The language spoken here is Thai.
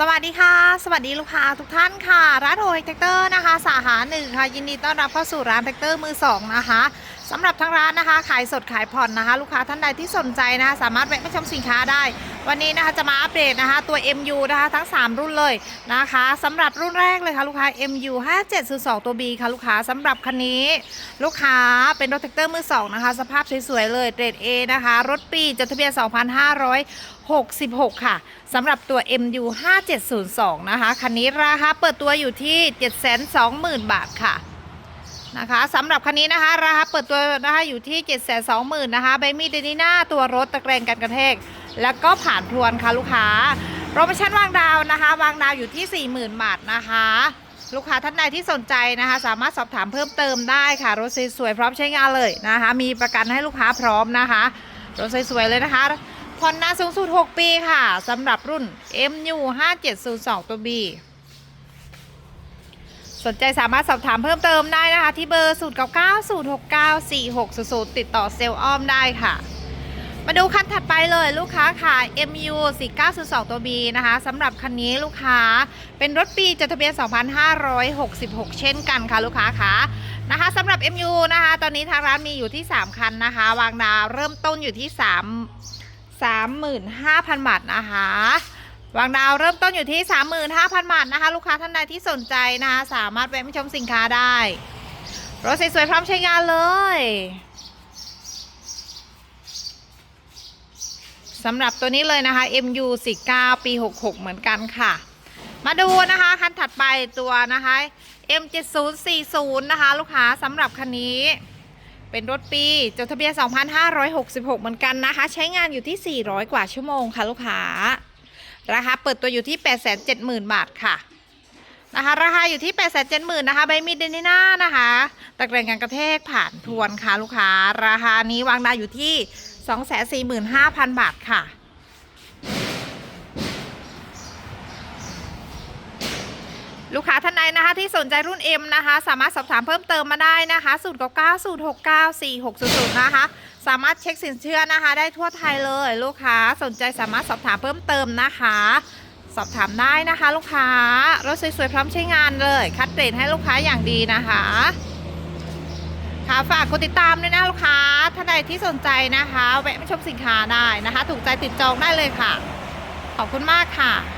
สวัสดีค่ะ สวัสดีลูกค้าทุกท่านค่ะ ร้านโอเทคเตอร์นะคะ สาขาหนึ่งค่ะ ยินดีต้อนรับเข้าสู่ร้านแท็กเตอร์มือสองนะคะ สำหรับทางร้านนะคะ ขายสดขายผ่อนนะคะ ลูกค้าท่านใดที่สนใจนะคะ สามารถแวะมาชมสินค้าได้ วันนี้นะคะจะมาอัปเดตนะคะ ตัว MU นะคะทั้ง 3 รุ่นเลยนะคะสำหรับรุ่นแรกเลยค่ะลูกค้า MU 5702ตัว B ค่ะลูกค้าสำหรับคันนี้ ลูกค้าเป็นรถแท็กเตอร์มือสองนะคะ สภาพสวยๆเลยเกรด A นะคะ รถปีจดทะเบียน 2,566 ค่ะสำหรับตัว MU 5702 นะคะคันนี้ราคาเปิดตัวอยู่ที่ 720,000 บาทค่ะ นะคะสำหรับคันนี้นะคะราคาเปิดตัวนะคะอยู่ที่ 720,000นะคะใบมีดเดนิน่าตัวรถตะแกรงกันกระแทก แล้วก็ผ่านทวนค่ะลูกค้าโปรโมชั่นวางดาวนะคะ วางดาวอยู่ที่ 40,000 บาทนะคะ ลูกค้าท่านใดที่สนใจนะคะ สามารถสอบถามเพิ่มเติมได้ค่ะ รถสวยๆพร้อมใช้งานเลยนะคะ มีประกันให้ลูกค้าพร้อมนะคะรถสวยๆเลยนะคะผ่อนนานสูงสุด 6 ปีค่ะสำหรับรุ่น MU 5702 ตัว B สนใจสามารถสอบถามเพิ่มเติมได้นะคะ ที่เบอร์ 0 9 9 0 6 9 4 6 0 0 ติดต่อเซลล์อ้อมได้ค่ะ มาดูคันถัดไปเลยลูกค้าค่ะ MU 4902 ตัว B นะคะสำหรับคันนี้ลูกค้าเป็นรถปีจดทะเบียน 2566 เช่นกันค่ะลูกค้าค่ะนะคะสำหรับ MU นะคะตอนนี้ทางร้านมีอยู่ที่ 3 คันนะคะ วางดาวเริ่มต้นอยู่ที่ 3 35,000 บาทนะคะ วางดาวเริ่มต้นอยู่ที่ 35,000 บาทนะคะ ลูกค้าท่านใดที่สนใจนะคะสามารถแวะมาชมสินค้าได้ รถสวยๆพร้อมใช้งานเลยสำหรับตัวนี้เลยนะคะ MU 49ปี 66 เหมือนกันค่ะ มาดูนะคะคันถัดไปตัวนะคะ M7040 นะคะ ลูกค้าสำหรับคันนี้เป็นรถปีจดทะเบียน 2566 เหมือนกันนะคะ ใช้งานอยู่ที่ 400 กว่าชั่วโมงค่ะลูกค้า ราคาเปิดตัวอยู่ที่ 870,000 บาทค่ะ นะคะ ราคาอยู่ที่ 870,000นะคะ ใบมีดเดนิน่านะคะตะแกรงกันกระแทกผ่านทวนค่ะลูกค้า ราคานี้วางดาอยู่ที่ 245,000 บาทค่ะ ลูกค้าท่านใดนะคะที่สนใจรุ่น M นะคะ สามารถสอบถามเพิ่มเติมมาได้นะคะ0 9 9 0 6 9 4 6 0 0นะคะ สามารถเช็คสินเชื่อนะคะ ได้ทั่วไทยเลย ลูกค้าสนใจสามารถสอบถามเพิ่มเติมนะคะ สอบถามได้นะคะ ลูกค้ารถสวยๆ พร้อมใช้งานเลย คัดเกรดให้ลูกค้าอย่างดีนะคะค่ะฝากกดติดตามด้วยนะลูกค้าท่านใดที่สนใจนะคะ แวะมาชมสินค้าได้นะคะ ถูกใจติดจองได้เลยค่ะ ขอบคุณมากค่ะ